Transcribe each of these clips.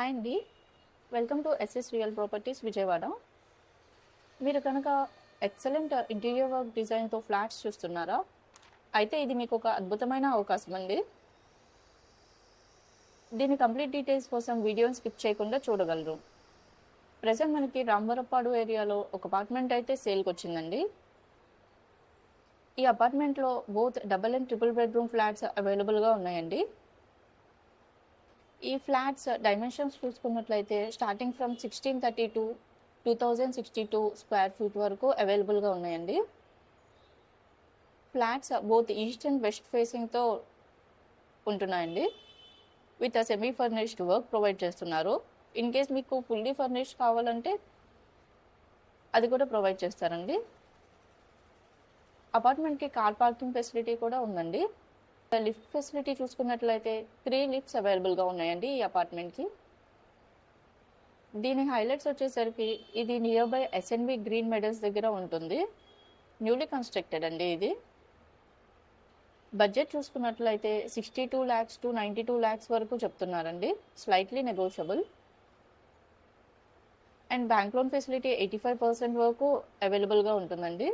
Hi అండి. Welcome to SS real properties Vijayawada. మీరు కనుక ఎక్సలెంట్ ఇంటీరియర్ వర్క్ డిజైన్తో ఫ్లాట్స్ చూస్తున్నారా? అయితే ఇది మీకు ఒక అద్భుతమైన అవకాశం అండి. దీని కంప్లీట్ డీటెయిల్స్ కోసం వీడియోని స్కిప్ చేయకుండా చూడగలరు. ప్రజెంట్ మనకి రామవరపాడు ఏరియాలో ఒక అపార్ట్మెంట్ అయితే సేల్కి వచ్చిందండి. ఈ అపార్ట్మెంట్లో both double and triple bedroom flats అవైలబుల్గా ఉన్నాయండి. ఈ ఫ్లాట్స్ డైమెన్షన్స్ చూసుకున్నట్లయితే starting from sixteen thirty two two thousand sixty two square feet వరకు అవైలబుల్గా ఉన్నాయండి flats both east and west ఫేసింగ్తో ఉంటున్నాయండి. With a semi furnished work provide చేస్తున్నారు. ఇన్ కేస్ మీకు ఫుల్లీ ఫర్నిష్డ్ కావాలంటే అది కూడా ప్రొవైడ్ చేస్తారండి. అపార్ట్మెంట్కి కార్ పార్కింగ్ ఫెసిలిటీ కూడా ఉందండి. లిఫ్ట్ ఫెసిలిటీ చూసుకున్నట్లయితే త్రీ లిఫ్ట్స్ అవైలబుల్గా ఉన్నాయండి ఈ అపార్ట్మెంట్కి దీని హైలైట్స్ వచ్చేసరికి ఇది near by SNB green medals దగ్గర ఉంటుంది. న్యూలీ కన్స్ట్రక్టెడ్ అండి ఇది. బడ్జెట్ చూసుకున్నట్లయితే sixty two lakhs to ninety two lakhs వరకు చెప్తున్నారండి. Slightly negotiable and bank loan facility eighty five percent వరకు అవైలబుల్గా ఉంటుందండి.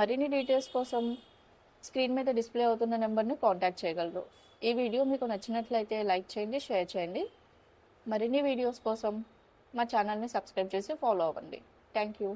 మరిన్ని డీటెయిల్స్ కోసం స్క్రీన్ మీద డిస్ప్లే అవుతున్న నెంబర్ని కాంటాక్ట్ చేయగలరు. ఈ వీడియో మీకు నచ్చినట్లయితే లైక్ చేయండి షేర్ చేయండి. మరిన్ని వీడియోస్ కోసం మా ఛానల్ని సబ్స్క్రైబ్ చేసి ఫాలో అవ్వండి. Thank you.